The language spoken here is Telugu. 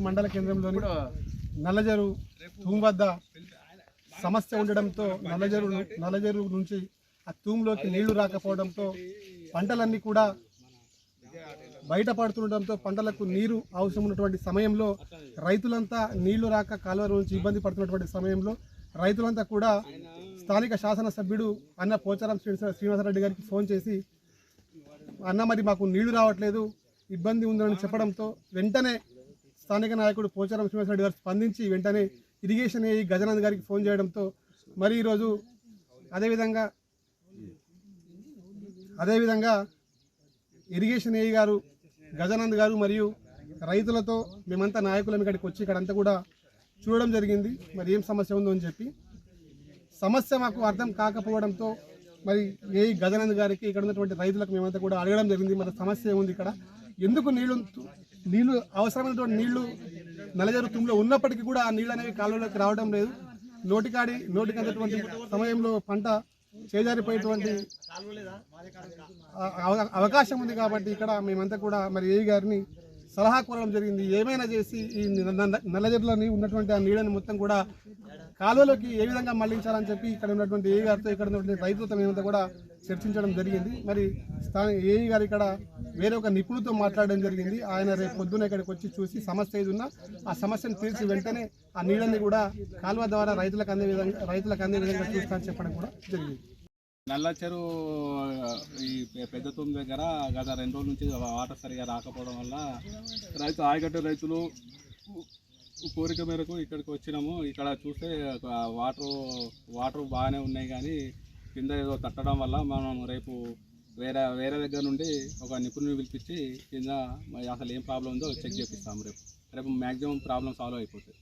మండల కేంద్రంలోని నల్లజరు తూమ్ వద్ద సమస్య ఉండడంతో నల్లజరు నల్లజరు నుంచి ఆ తూమ్లోకి నీళ్ళు రాకపోవడంతో పంటలన్నీ కూడా బయటపడుతుండడంతో పంటలకు నీరు అవసరం ఉన్నటువంటి సమయంలో రైతులంతా నీళ్ళు రాక కాలువ నుంచి ఇబ్బంది పడుతున్నటువంటి సమయంలో రైతులంతా కూడా స్థానిక శాసనసభ్యుడు అన్న పోచారం శ్రీ- శ్రీనివాసరెడ్డి గారికి ఫోన్ చేసి అన్న మరి మాకు నీళ్ళు రావట్లేదు ఇబ్బంది ఉందని చెప్పడంతో వెంటనే స్థానిక నాయకుడు పోచారం శ్రీనివాసరెడ్డి గారు స్పందించి వెంటనే ఇరిగేషన్ ఏఈ గజానంద్ గారికి ఫోన్ చేయడంతో మరి ఈరోజు అదేవిధంగా అదేవిధంగా ఇరిగేషన్ ఏఈ గారు గజానంద్ గారు మరియు రైతులతో మేమంతా నాయకులం ఇక్కడికి వచ్చి ఇక్కడంతా కూడా చూడడం జరిగింది. మరి ఏం సమస్య ఉందో అని చెప్పి. సమస్య మాకు అర్థం కాకపోవడంతో మరి ఏ గజానంద్ గారికి ఇక్కడ ఉన్నటువంటి రైతులకు మేమంతా కూడా అడగడం జరిగింది. మరి సమస్య ఉంది ఇక్కడ? ఎందుకు నీళ్ళు నీళ్ళు అవసరమైనటువంటి నీళ్ళు నలజరు తుమ్లో ఉన్నప్పటికీ కూడా ఆ నీళ్ళు అనేవి కాలువలోకి రావడం లేదు. నోటికాడి నోటికి అందేటువంటి సమయంలో పంట చేజారిపోయేటువంటి అవకాశం ఉంది కాబట్టి ఇక్కడ మేమంతా కూడా మరి ఏ గారిని సలహా కోరడం జరిగింది. ఏమైనా చేసి ఈ నల్లజర్లని ఉన్నటువంటి ఆ నీళ్ళని మొత్తం కూడా కాలువలోకి ఏ విధంగా మళ్ళించాలని చెప్పి ఇక్కడ ఉన్నటువంటి ఏ గారితో ఇక్కడ ఉన్నటువంటి రైతులతో మేమంతా కూడా చర్చించడం జరిగింది. మరి స్థానిక ఏఈ గారు ఇక్కడ వేరే ఒక నిపుణులతో మాట్లాడడం జరిగింది. ఆయన రేపు పొద్దున ఇక్కడికి వచ్చి చూసి సమస్య ఏది ఉన్నా ఆ సమస్యను తీర్చి వెంటనే ఆ నీళ్ళని కూడా కాలువ ద్వారా రైతులకు అందే విధంగా రైతులకు అందే విధంగా చూస్తామని చెప్పడం కూడా జరిగింది. నల్ల చెరువు ఈ పెద్ద తుమ్మి దగ్గర గత రెండు రోజుల నుంచి వాటర్ సరిగా రాకపోవడం వల్ల రైతు ఆయగడ్డ రైతులు కోరిక మేరకు ఇక్కడికి వచ్చినాము. ఇక్కడ చూస్తే ఒక వాటర్ వాటర్ బాగానే ఉన్నాయి కానీ కింద ఏదో తట్టడం వల్ల మనం రేపు వేరే వేరే దగ్గర నుండి ఒక నిపుణుని పిలిపించి కింద మరి అసలు ఏం ప్రాబ్లం ఉందో చెక్ చేపిస్తాము రేపు. రేపు మ్యాక్సిమం ప్రాబ్లం సాల్వ్ అయిపోతుంది